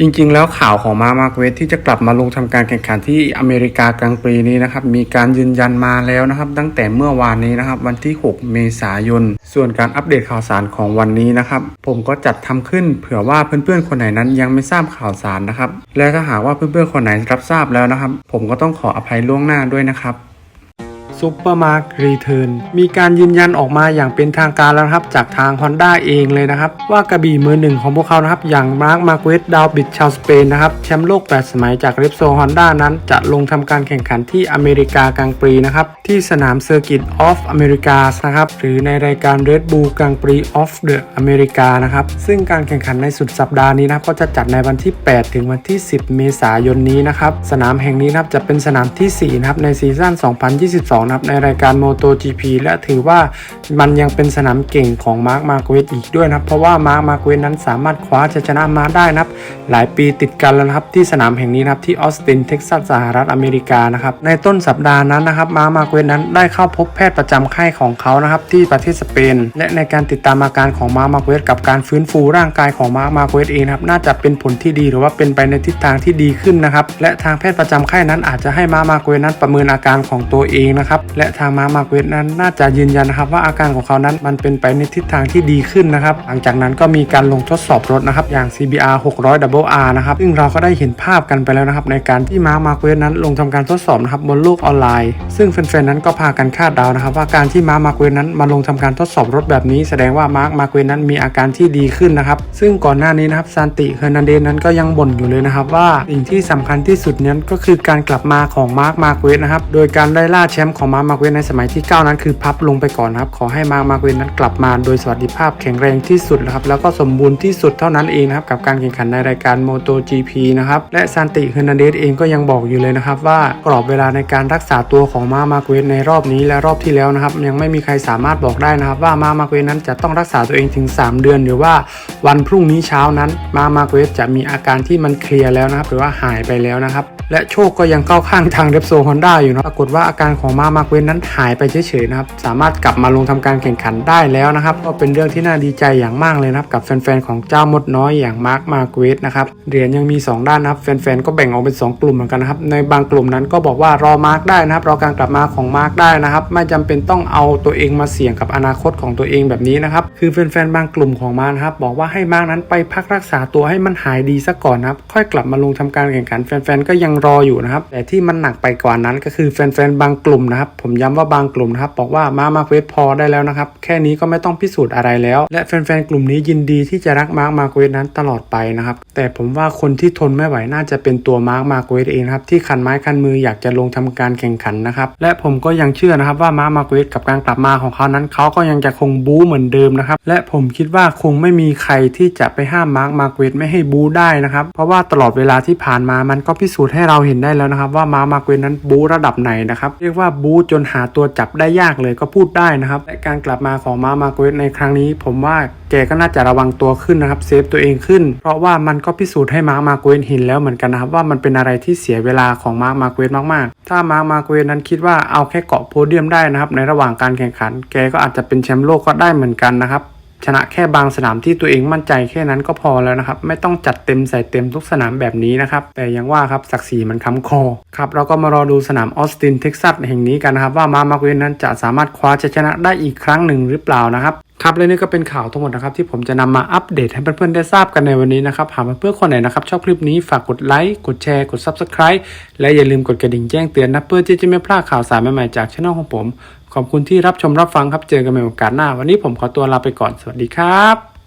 จริงๆ แล้วข่าวของมาร์คมาร์เวสที่จะกลับมาลงทำการแข่งขันที่อเมริกากลางปีนี้นะครับมีการยืนยันมาแล้วนะครับตั้งแต่เมื่อวานนี้นะครับวันที่ 6 เมษายน ส่วนการอัปเดตข่าวสารของวันนี้นะครับผมก็จัดทำขึ้นเผื่อว่าเพื่อนๆคนไหนนั้นยังไม่ทราบข่าวสารนะครับและถ้าหากว่าเพื่อนๆคนไหนรับทราบแล้วนะครับ ผมก็ต้องขออภัยล่วงหน้าด้วยนะครับ ซุปเปอร์มาร์ครีเทิร์นมีการยืนยันออกมาอย่างเป็นทางการแล้วครับ จากทาง Honda เองเลยนะครับ ว่ากระบี่มือหนึ่งของพวกเขานะครับ อย่างมาร์คมาร์เวสดาวบิดชาวสเปนนะครับแชมป์โลก 8 สมัยจากเรปโซฮอนด้านั้น จะลงทำการแข่งขันที่อเมริกากลางปีนะครับ ที่สนามเซอร์กิตออฟอเมริกานะครับ หรือในรายการ Red Bull กลางปีออฟเดอะอเมริกานะครับ ซึ่งการแข่งขันในสุดสัปดาห์นี้นะครับก็จะจัดในวันที่ 8 ถึงวันที่ 10 เมษายนนี้นะครับสนามแห่งนี้นะครับจะเป็นสนามที่4นะครับในซีซั่น 2022นะครับในรายการ MotoGP และถือว่ามันยังเป็นสนามเก่งของมาร์คมาร์กวสอีกด้วยนะครับ เพราะว่ามาร์คมาร์กวสนั้นสามารถคว้าชัยชนะมาได้นะครับ หลายปีติดกันแล้วนะครับที่สนามแห่งนี้นะครับที่ออสตินเท็กซัสสหรัฐอเมริกานะครับในต้นสัปดาห์นั้นนะครับมาร์คมาร์กวสนั้นได้เข้าพบแพทย์ประจำค่ายของเขานะครับที่ประเทศสเปน และในการติดตามอาการของมาร์คมาร์กวสกับการฟื้นฟูร่างกายของมาร์คมาร์กวสเองนะครับน่าจะเป็นผลที่ดีหรือว่าเป็นไปในทิศทางที่ดีขึ้นนะครับและทางแพทย์ประจำค่ายนั้นอาจจะให้มาร์คมาร์กวสนั้นประเมินอาการของตัวเองนะครับและทางมาคมาร์กเวสนั้นน่าจะยืนยันนะครับว่าอาการของเขานั้นมันเป็นไปในทิศทางที่ดีขึ้นนะครับ หลังจากนั้นก็มีการลงทดสอบรถนะครับอย่าง CBR 600 WR นะครับซึ่งเราก็ได้เห็นภาพกันไปแล้วนะครับในการที่มาคมาร์กเวสนั้นลงทำการทดสอบนะครับบนโลกออนไลน์ ซึ่งแฟนๆนั้นก็พากันคาดเดานะครับว่าการที่มาคมาร์กเวสนั้นมาลงทำการทดสอบรถแบบนี้ แสดงว่ามาร์คมาร์กเวสนั้นมีอาการที่ดีขึ้นนะครับซึ่งก่อนหน้านี้นะครับซานติเฮอร์นันเดสนั้นก็ยังบ่นอยู่เลยนะครับว่าสิ่งที่สำคัญที่สุดนั้นก็คือการกลับมาของมาร์คมาร์กเวสนะครับโดยการได้ล่าแชมป์ของมาร์มาร์เวสในสมัยที่ 9 นั้นคือพับลงไปก่อนครับ ขอให้มาร์มาร์เวสนั้นกลับมาโดยสวัสดิภาพแข็งแรงที่สุดนะครับ แล้วก็สมบูรณ์ที่สุดเท่านั้นเองนะครับ กับการแข่งขันในรายการ MotoGP นะครับ และซานติเฮอร์นันเดสเองก็ยังบอกอยู่เลยนะครับว่ากรอบเวลาในการรักษาตัวของมาร์มาร์เวสในรอบนี้และรอบที่แล้วนะครับ ยังไม่มีใครสามารถบอกได้นะครับว่ามาร์มาร์เวสนั้นจะต้องรักษาตัวเองถึง 3 เดือน หรือว่าวันพรุ่งนี้เช้านั้นมาร์มาร์เวสจะมีอาการที่มันเคลียร์แล้วนะครับ หรือว่าหายไปแล้วนะครับ และโชคก็ยังเข้าข้างทางเรปโซฮอนด้าอยู่นะปรากฏว่าอาการของมามาร์เวนนั้นหายไปเฉยๆนะครับ สามารถกลับมาลงทำการแข่งขันได้แล้วนะครับ ก็เป็นเรื่องที่น่าดีใจอย่างมากเลยนะครับ กับแฟนๆของเจ้ามดน้อยอย่างมาร์คมาร์เวสนะครับ เหรียญยังมี 2 ด้านนะครับ แฟนๆก็แบ่งออกเป็น 2 กลุ่มเหมือนกันนะครับ ในบางกลุ่มนั้นก็บอกว่ารอมาร์คได้นะครับ รอการกลับมาของมาร์คได้นะครับ ไม่จำเป็นต้องเอาตัวเองมาเสี่ยงกับอนาคตของตัวเองแบบนี้นะครับ คือแฟนๆบางกลุ่มของมาร์คครับบอกว่าให้มาร์คนั้นไปพักรักษาตัวให้มันหายดีซะก่อนนะครับ ค่อยกลับมาลงทำการแข่งขัน แฟนๆก็ยังรออยู่นะครับ แต่ที่มันหนักไปกว่านั้นก็คือแฟนๆบางกลุ่มนะครับ ผมย้ำว่าบางกลุ่มนะครับ บอกว่ามาร์คมาเวสพอได้แล้วนะครับ แค่นี้ก็ไม่ต้องพิสูจน์อะไรแล้ว และแฟนๆกลุ่มนี้ยินดีที่จะรักมาร์คมาเวสนั้นตลอดไปนะครับ แต่ผมว่าคนที่ทนไม่ไหวน่าจะเป็นตัวมาร์คมาเวสเองครับที่คันไม้คันมืออยากจะลงทำการแข่งขันนะครับและผมก็ยังเชื่อนะครับว่ามาร์คมาเวสกับการกลับมาของเขานั้นเขาก็ยังจะคงบู๊เหมือนเดิมนะครับและผมคิดว่าคงไม่มีใครที่จะไปห้ามมาร์คมาเวสไม่ให้บู๊ได้นะครับเพราะว่าตลอดเวลาที่ผ่านมามันก็พิสูจน์ให้เราเห็นได้แล้วนะครับว่ามาร์คมาเวสนั้นบู๊ระดับไหนนะครับเรียกว่าบูจนหาตัวจับได้ยากเลยก็พูดได้นะครับ และการกลับมาของมาร์มาร์เวสในครั้งนี้ ผมว่าแกก็น่าจะระวังตัวขึ้นนะครับเซฟตัวเองขึ้น เพราะว่ามันก็พิสูจน์ให้มาร์มาร์เวสเห็นแล้วเหมือนกันนะครับว่ามันเป็นอะไรที่เสียเวลาของมาร์มาร์เวสมากๆ ถ้ามาร์มาร์เวสนั้นคิดว่าเอาแค่เกาะโพเดียมได้นะครับในระหว่างการแข่งขัน แกก็อาจจะเป็นแชมป์โลกก็ได้เหมือนกันนะครับ ชนะแค่บางสนามที่ตัวเองมั่นใจแค่นั้นก็พอแล้วนะครับ ไม่ต้องจัดเต็มใส่เต็มทุกสนามแบบนี้นะครับ แต่ยังว่าครับศักดิ์ศรีมันค้ำคอครับเราก็มารอดูสนามออสตินเท็กซัสแห่งนี้กันนะครับ ว่ามาร์มาร์เวนนั้นจะสามารถคว้าชัยชนะได้อีกครั้งหนึ่งหรือเปล่านะครับครับและนี่ก็เป็นข่าวทั้งหมดนะครับที่ผมจะนำมาอัปเดตให้เพื่อนๆได้ทราบกันในวันนี้นะครับหากเพื่อนๆคนไหนนะครับชอบคลิปนี้ฝากกดไลค์กดแชร์กด Subscribe และอย่าลืมกดกระดิ่งแจ้งเตือนนะเพื่อที่จะไม่พลาดข่าวสารใหม่ๆจากช่องของผม ขอบคุณที่รับชมรับฟังครับเจอกันใหม่โอกาสหน้า วันนี้ผมขอตัวลาไปก่อนสวัสดีครับ